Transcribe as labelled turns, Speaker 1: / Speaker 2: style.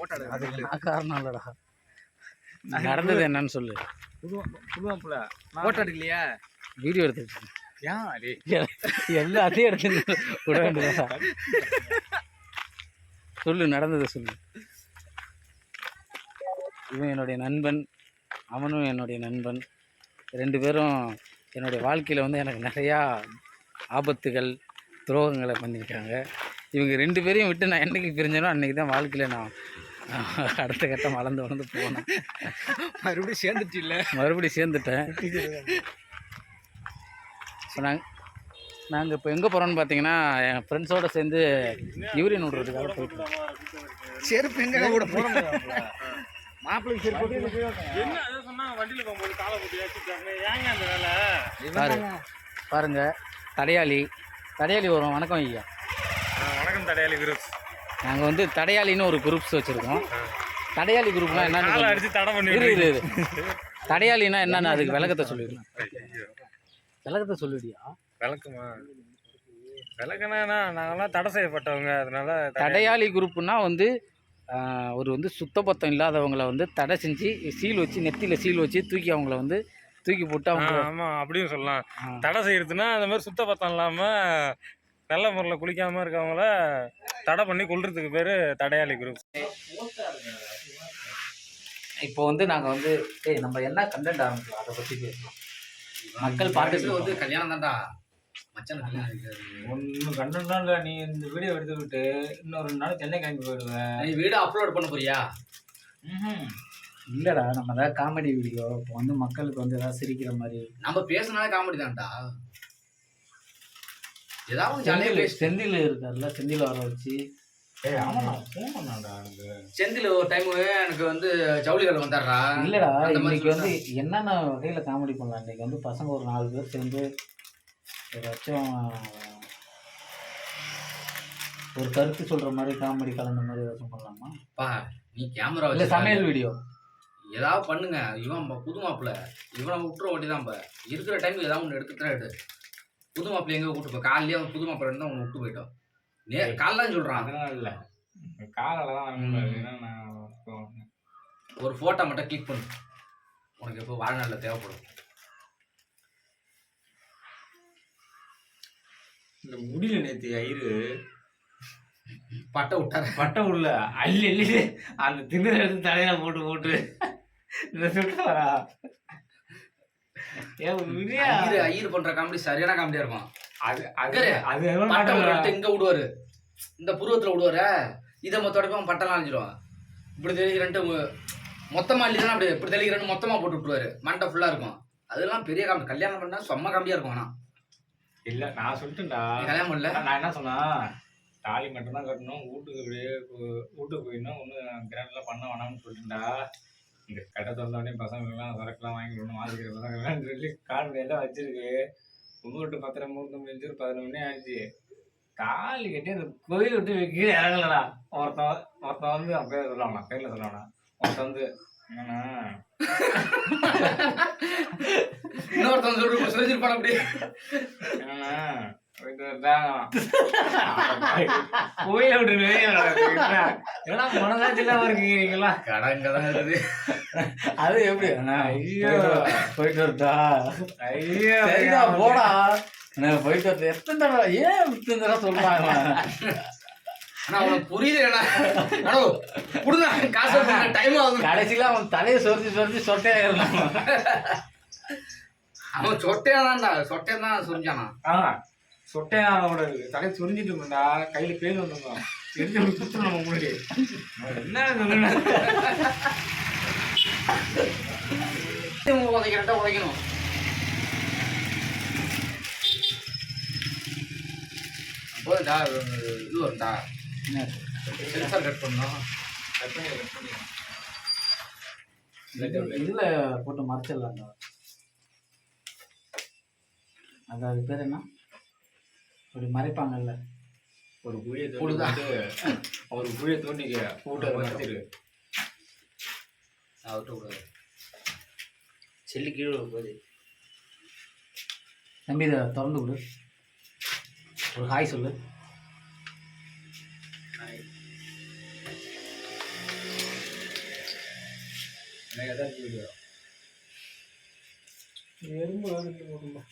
Speaker 1: அது
Speaker 2: போட்டோ
Speaker 1: நான் காரணம் இல்லடா. நடந்தது என்னன்னு சொல்லு.
Speaker 3: எடுக்கலையா?
Speaker 1: வீடியோ எடுத்துட்டு
Speaker 2: ஏன் அடே?
Speaker 1: எல்லாத்தையும் எடுத்து விட வேண்டியதா? சொல்லு நடந்ததை சொல்லு. இவன் என்னுடைய நண்பன் அவனும் என்னுடைய நண்பன். ரெண்டு பேரும் என்னுடைய வாழ்க்கையில் வந்து எனக்கு நிறையா ஆபத்துகள் துரோகங்களை பண்ணியிருக்காங்க. இவங்க ரெண்டு பேரையும் விட்டு நான் என்னைக்கு பிரிஞ்சனோ அன்றைக்கி தான் வாழ்க்கையில் நான் அடுத்த கட்டம் வளர்ந்து வளர்ந்து போனேன்.
Speaker 3: மறுபடியும் சேர்ந்துட்டு இல்ல
Speaker 1: மறுபடியும் சேர்ந்துட்டேன். இப்போ நாங்கள் நாங்கள் இப்போ எங்கே போகிறோம்னு பார்த்தீங்கன்னா என் ஃப்ரெண்ட்ஸோடு சேர்ந்து யூரியன் விடுறதுக்காக போயிட்டு
Speaker 3: செருப்பு எங்க? கூட போறோம். மாப்பிள்ளைக்கு செருப்பு
Speaker 2: என்ன அதை சொன்னா வண்டியில போகும்போது காலை போட்டு ஏங்க அந்த வேலை?
Speaker 1: பாரு பாருங்க. தடையாளி தடையாளி வரும். வணக்கம் ஐயா.
Speaker 2: வணக்கம் தடையாளி விருஸ்.
Speaker 1: நாங்கள் வந்து தடையாளின்னு ஒரு குரூப்ஸ் வச்சுருக்கோம். தடையாளி குரூப்னா என்னன்னு
Speaker 2: அடிச்சு தடை பண்ணி
Speaker 1: இரு இரு இரு. தடையாளின்னா என்னன்னு அதுக்கு விளக்கத்தை சொல்லிடலாம் விளக்கத்தை சொல்லிடியா?
Speaker 2: விளக்குமா? விளக்குனா நாங்கெல்லாம் தடை செய்யப்பட்டவங்க அதனால தடை-
Speaker 1: தடையாளி குரூப்புனா வந்து ஒரு வந்து சுத்தபத்தம் இல்லாதவங்கள வந்து தடை செஞ்சு சீல் வச்சு நெத்தியில் சீல் வச்சு தூக்கி அவங்கள வந்து தூக்கி போட்டு அவங்க
Speaker 2: ஆமா அப்படியும் சொல்லலாம். தடை செய்யறதுன்னா அந்த மாதிரி சுத்த பத்தம் இல்லாம நல்ல முறையில் குளிக்காம இருக்கவங்கள தடை பண்ணி கொல்றதுக்கு பேரு தடையாளி குரூப்
Speaker 1: இப்போ வந்து நாங்கள் வந்து ஏய் நம்ம என்ன கண்டென்ட் ஆரம்பிக்கலாம்? அதை பற்றி பேசலாம். மக்கள் பாட்டு
Speaker 3: வந்து கல்யாணம் தான்டா.
Speaker 4: ஒன்றும் கண்டென்ட்லாம் இல்லை நீ இந்த வீடியோ எடுத்துக்கிட்டு இன்னும் ரெண்டு நாள் சென்னை கிளம்பி போயிடுவேன்
Speaker 3: நீ வீடியோ அப்லோட் பண்ண போறியா?
Speaker 1: இல்லைடா நம்ம ஏதாவது காமெடி வீடியோ இப்போ வந்து மக்களுக்கு வந்து ஏதாவது சிரிக்கிற மாதிரி.
Speaker 3: நம்ம பேசுனாலே காமெடி தான்டா. ஏதாவது ஜாலியாக
Speaker 1: செந்தில்
Speaker 3: பேசு
Speaker 1: செந்தில் இருக்கார்ல செந்தில் வர வச்சு.
Speaker 4: ஏய் நான் ஃபோன் எனக்கு
Speaker 3: செந்தில் ஒரு டைம் எனக்கு வந்து ஜவுளிகள் வந்தாடுறா
Speaker 1: இல்லடா
Speaker 3: அந்த மாதிரி
Speaker 1: இன்னைக்கு வந்து என்னென்ன வகையில் காமெடி பண்ணலாம்? இன்னைக்கு வந்து பசங்க ஒரு நாலு பேர் சேர்ந்து ஏதாச்சும் ஒரு கருத்து சொல்ற மாதிரி காமெடி கலந்த மாதிரி ஏதாச்சும் பண்ணலாமா?
Speaker 3: பா நீ கேமரா
Speaker 1: இல்ல
Speaker 3: வச்சு
Speaker 1: சமையல் வீடியோ
Speaker 3: ஏதாவது பண்ணுங்க. இவன் ப- புது மாப்பிள்ள. இவனை விட்டுற ஓட்டி தான் இருக்கிற டைம் ஏதாவது ஒன்று எடுத்து தான் எடு புது மாப்பிள்ளை எங்கே கூட்டு போய்? காலையிலேயே அவன் புது மாப்பிள்ளை இருந்தால் அவனை விட்டு போயிட்டோம். நே காலைல தான் சொல்கிறான்
Speaker 4: அதெல்லாம் இல்லை. காலையில் தான் ஏன்னா நான்
Speaker 3: ஒரு ஃபோட்டோ மட்டும் கிளிக் பண்ணு. உனக்கு எப்போ வாழ்நாளில் தேவைப்படும்.
Speaker 4: இந்த முடியல நேற்று ஐரு
Speaker 3: பட்டை விட்டாரு.
Speaker 4: பட்டை உள்ள அள்ளி அள்ளி அந்த திண்ணை எடுத்து தலையில போட்டு போட்டு. இந்த சுட்டு வரா
Speaker 3: ஐயர் ஐயர் பண்ற காமெடி சரியான காமெடியா இருக்கும்.
Speaker 4: அது அது
Speaker 3: அக்கறை.
Speaker 4: அது எவ்வளவு
Speaker 3: பட்டை ஒரு
Speaker 4: மாட்டல.
Speaker 3: எடுத்து இங்க விடுவாரு. இந்த புருவத்துல விடுவாரு. இதை மொத்த உடைப்பான் பட்டெல்லாம் அழிஞ்சிடும் இப்படி தெளிக்கிறன்ட்டு மொத்தமா இல்லைன்னா அப்படி இப்படி தெளிக்கிறேன்னு மொத்தமா போட்டு விட்டுருவாரு. மண்டை ஃபுல்லா இருக்கும். அதெல்லாம் பெரிய காமெடி கல்யாணம் பண்ணா செம்ம காமெடியா இருக்கும் ஆனா.
Speaker 4: இல்ல நான் சொல்லிட்டேன்டா.
Speaker 3: கல்யாணம் பண்ணல?
Speaker 4: நான் என்ன சொன்னா தாலி மட்டும் தான் கட்டணும் வீட்டுக்கு அப்படியே வீட்டுக்கு போயிடணும் ஒன்றும் கிராண்ட்லாம் பண்ண வேணாம்னு சொல்லிட்டுண்டா இந்த கடை திறந்தோடனே பசங்களுக்குலாம் சரக்குலாம் வாங்கி கொடுக்கணும் வாங்கிக்கிற பசங்கள்லாம் சொல்லி கார்டு எல்லாம் வச்சிருக்கு. ஒன்று பத்தரை மூணு முடிஞ்சு ஒரு பதினொன்று மணி ஆயிடுச்சு. தாலி கட்டி அந்த கோயில் விட்டு கீழே இறங்கலடா. ஒருத்தன் ஒருத்தன் வந்து அவன் பேர் சொல்லுவானா பேரில் சொல்லுவானா ஒருத்தன் வந்து என்னண்ணா?
Speaker 3: இன்னொருத்தவங்க சொல்லி சொல்லிச்சிருப்பான் அப்படி.
Speaker 4: என்னண்ணா? கோயில விட்டு வெளியே ஏன்னா மனதாச்சிலாம் இருக்கீங்களா?
Speaker 3: கடங்க தான் இருக்குது.
Speaker 1: அது எப்படி?
Speaker 4: ஐயோ.
Speaker 1: போயிட்டு வரட்டா.
Speaker 4: ஐயோ
Speaker 1: சரிடா போடா. நான் போயிட்டு வரேன் எத்தனை தடவை ஏன் இத்தனை தடவை சொல்றாங்க? கடைசியில அவன் தலையை சொரிஞ்சு சொரிஞ்சு சொட்டையாயிரலாம்
Speaker 3: அவன் சொட்டையாதான்டா சொட்டையா தான் சொரிஞ்சானா.
Speaker 4: ஆ சொட்டையா கூட இருக்கு தலை சுரிஞ்சிட்டு இருந்தா கையில பேர் வந்துருந்தோம் தெரிஞ்சு நம்ம முன்னாடி. என்ன சொல்லுங்க
Speaker 3: உதைக்கிறட்டா உதைக்கணும். போதுண்டா இது வரும்டா. சென்சார் கட் பண்ணணும்.
Speaker 4: கட் பண்ணி கட் பண்ணி.
Speaker 1: இதுல போட்டு மறைச்சிடலாங்க அது அது பேர் என்ன? அப்படி மறைப்பாங்கல்ல.
Speaker 4: ஒரு குழியை? தோண்டி ஒரு குழியை தோண்டிக்க கூட்ட வச்சிரு
Speaker 3: அவர்கிட்ட விடாது செல்லி கீழே போகுது
Speaker 1: தம்பி இதை திறந்து விடு ஒரு ஹாய் சொல்லு.
Speaker 2: எறும்பு போட்டுமா